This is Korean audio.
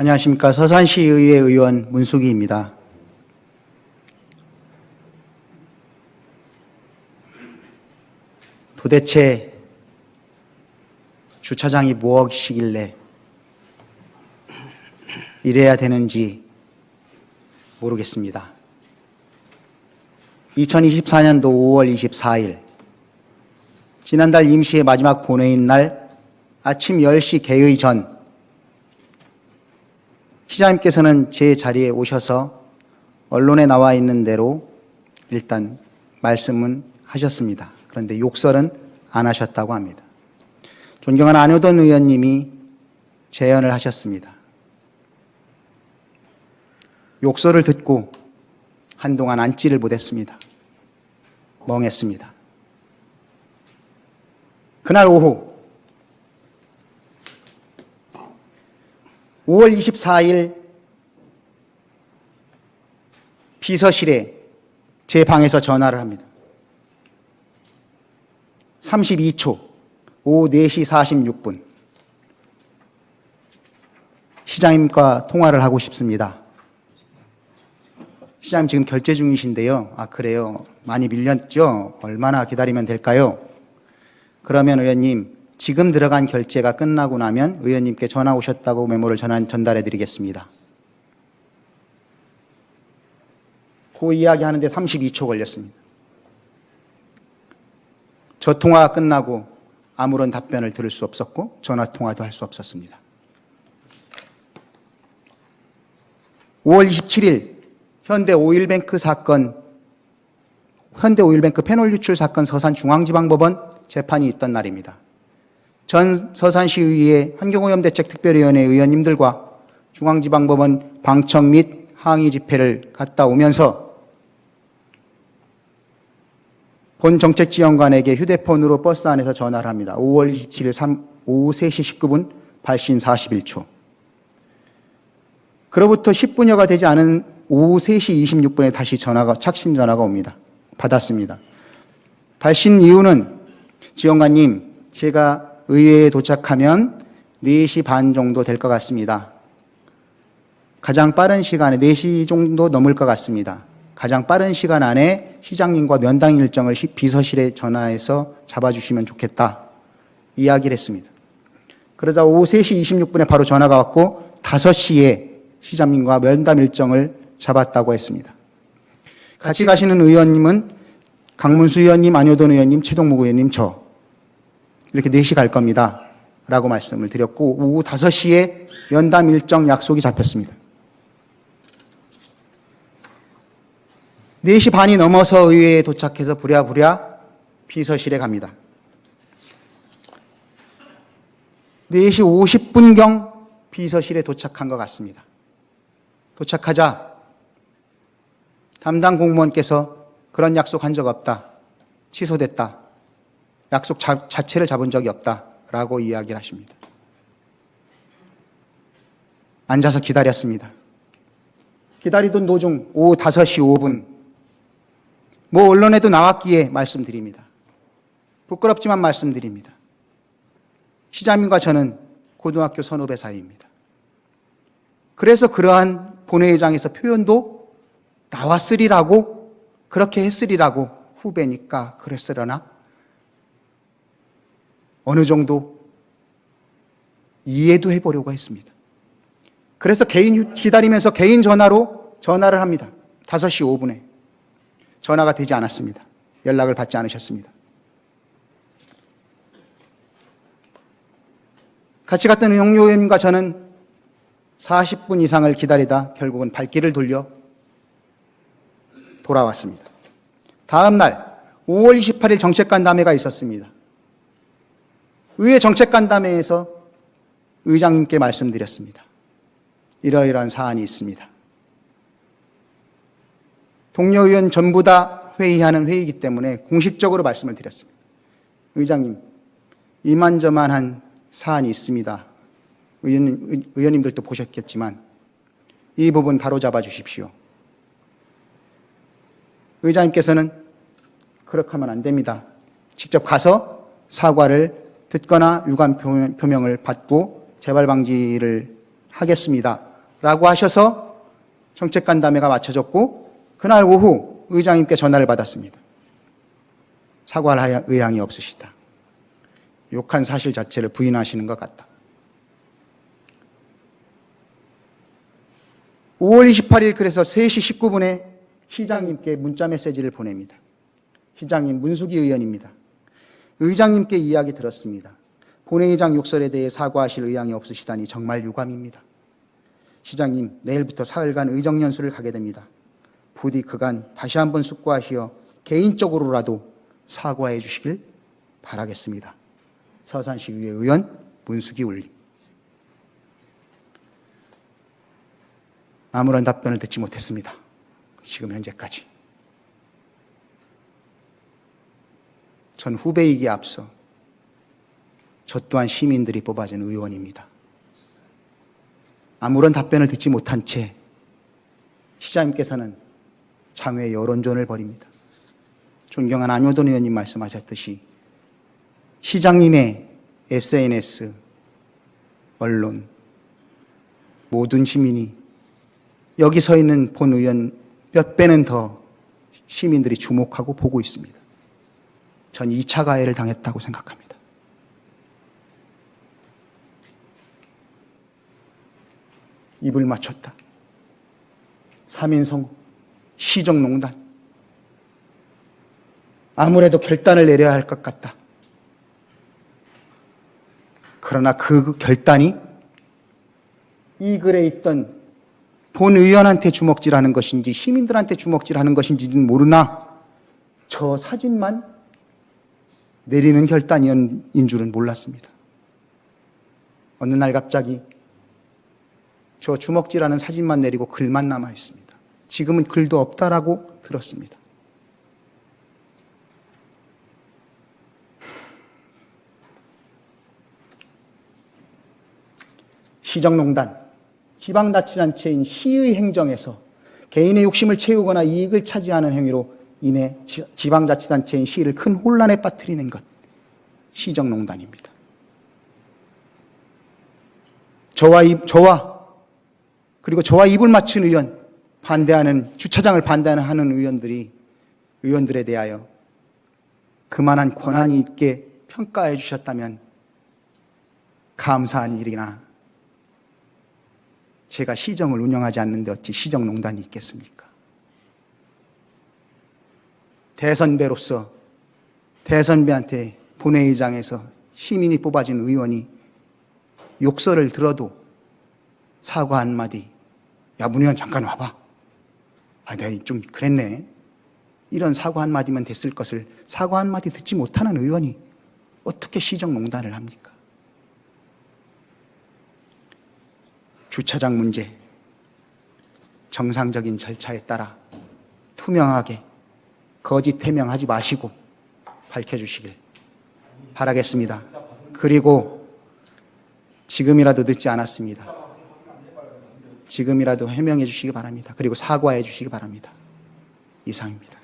안녕하십니까. 서산시의회 의원 문숙희입니다. 도대체 주차장이 무엇이길래 이래야 되는지 모르겠습니다. 2024년도 5월 24일 지난달 임시의 마지막 본회의인 날 아침 10시 개의 전 시장님께서는 제 자리에 오셔서 언론에 나와 있는 대로 일단 말씀은 하셨습니다. 그런데 욕설은 안 하셨다고 합니다. 존경하는 안효돈 의원님이 재연을 하셨습니다. 욕설을 듣고 한동안 앉지를 못했습니다. 멍했습니다. 그날 오후 5월 24일 비서실에 제 방에서 전화를 합니다. 32초, 오후 4시 46분. 시장님과 통화를 하고 싶습니다. 시장님 지금 결제 중이신데요. 아, 그래요. 많이 밀렸죠? 얼마나 기다리면 될까요? 그러면 의원님, 지금 들어간 결제가 끝나고 나면 의원님께 전화 오셨다고 메모를 전한, 전달해 드리겠습니다. 그 이야기 하는데 32초 걸렸습니다. 저 통화가 끝나고 아무런 답변을 들을 수 없었고 전화 통화도 할 수 없었습니다. 5월 27일 현대 오일뱅크 사건 현대 오일뱅크 페놀 유출 사건 서산 중앙지방법원 재판이 있던 날입니다. 전 서산시의회 환경오염대책특별위원회 의원님들과 중앙지방법원 방청 및 항의 집회를 갔다 오면서 본 정책지원관에게 휴대폰으로 버스 안에서 전화를 합니다. 5월 27일 3, 오후 3시 19분 발신 41초. 그로부터 10분여가 되지 않은 오후 3시 26분에 다시 전화가 착신 전화가 옵니다. 받았습니다. 발신 이유는 지원관님, 제가 의회에 도착하면 4시 반 정도 될 것 같습니다. 가장 빠른 시간에 4시 정도 넘을 것 같습니다. 가장 빠른 시간 안에 시장님과 면담 일정을 시- 비서실에 전화해서 잡아주시면 좋겠다. 이야기를 했습니다. 그러자 오후 3시 26분에 바로 전화가 왔고 5시에 시장님과 면담 일정을 잡았다고 했습니다. 같이 가시는 의원님은 강문수 의원님, 안효돈 의원님, 최동목 의원님, 저 이렇게 넷이 갈 겁니다. 라고 말씀을 드렸고 오후 5시에 면담 일정 약속이 잡혔습니다. 4시 반이 넘어서 의회에 도착해서 부랴부랴 비서실에 갑니다. 4시 50분경 비서실에 도착한 것 같습니다. 도착하자 담당 공무원께서 그런 약속 한 적 없다. 취소됐다. 약속 자, 자체를 잡은 적이 없다. 라고 이야기를 하십니다. 앉아서 기다렸습니다. 기다리던 도중 오후 5시 5분 뭐 언론에도 나왔기에 말씀드립니다. 부끄럽지만 말씀드립니다. 시장님과 저는 고등학교 선후배 사이입니다. 그래서 그러한 본회의장에서 표현도 나왔으리라고 그렇게 했으리라고 후배니까 그랬으려나 어느 정도 이해도 해보려고 했습니다. 그래서 개인 기다리면서 개인 전화로 전화를 합니다. 5시 5분에. 전화가 되지 않았습니다. 연락을 받지 않으셨습니다. 같이 갔던 영료 의원님과 저는 40분 이상을 기다리다 결국은 발길을 돌려 돌아왔습니다. 다음 날 5월 28일 정책간담회가 있었습니다. 의회 정책간담회에서 의장님께 말씀드렸습니다. 이러이러한 사안이 있습니다. 동료 의원 전부 다 회의하는 회의이기 때문에 공식적으로 말씀을 드렸습니다. 의장님, 이만저만한 사안이 있습니다. 의원님, 의원님들도 보셨겠지만 이 부분 바로 잡아 주십시오. 의장님께서는 그렇게 하면 안 됩니다. 직접 가서 사과를 듣거나 유감 표명- 표명을 받고 재발 방지를 하겠습니다. 라고 하셔서 정책 간담회가 맞춰졌고 그날 오후 의장님께 전화를 받았습니다. 사과할 의향이 없으시다. 욕한 사실 자체를 부인하시는 것 같다. 5월 28일 그래서 3시 19분에 시장님께 문자 메시지를 보냅니다. 시장님 문수기 의원입니다. 의장님께 이야기 들었습니다. 본회의장 욕설에 대해 사과하실 의향이 없으시다니 정말 유감입니다. 시장님, 내일부터 사흘간 의정연수를 가게 됩니다. 부디 그간 다시 한번 숙고하시어 개인적으로라도 사과해 주시길 바라겠습니다. 서산시 의회 의원 문수기 울림. 아무런 답변을 듣지 못했습니다. 지금 현재까지. 전 후배이기에 앞서 저 또한 시민들이 뽑아준 의원입니다. 아무런 답변을 듣지 못한 채 시장님께서는 장외 여론전을 벌입니다. 존경한 안효돈 의원님 말씀하셨듯이 시장님의 SNS, 언론, 모든 시민이 여기 서 있는 본 의원 몇 배는 더 시민들이 주목하고 보고 있습니다. 전 2차 가해를 당했다고 생각합니다. 입을 맞췄다. 3인성, 시정농단. 아무래도 결단을 내려야 할 것 같다. 그러나 그 결단이 이 글에 있던 본 의원한테 주먹질하는 것인지 시민들한테 주먹질하는 것인지는 모르나 저 사진만 내리는 결단인 줄은 몰랐습니다. 어느 날 갑자기 저 주먹질하는 사진만 내리고 글만 남아 있습니다. 지금은 글도 없다라고 들었습니다. 시정농단, 지방자치단체인 시의 행정에서 개인의 욕심을 채우거나 이익을 차지하는 행위로 인해 지- 지방자치단체인 시를 큰 혼란에 빠뜨리는 것, 시정농단입니다. 저와 입, 저와 그리고 저와 입을 맞춘 의원 반대하는 주차장을 반대하는 하는 의원들이 의원들에 대하여 그만한 권한이 있게 평가해 주셨다면 감사한 일이나 제가 시정을 운영하지 않는데 어찌 시정농단이 있겠습니까? 대선배로서 대선배한테 본회의장에서 시민이 뽑아진 의원이 욕설을 들어도 사과 한마디, 야, 문 의원 잠깐 와봐. 아, 내가 좀 그랬네. 이런 사과 한마디만 됐을 것을 사과 한마디 듣지 못하는 의원이 어떻게 시정농단을 합니까? 주차장 문제, 정상적인 절차에 따라 투명하게 거짓 해명하지 마시고 밝혀주시길 바라겠습니다. 그리고 지금이라도 늦지 않았습니다. 지금이라도 해명해 주시기 바랍니다. 그리고 사과해 주시기 바랍니다. 이상입니다.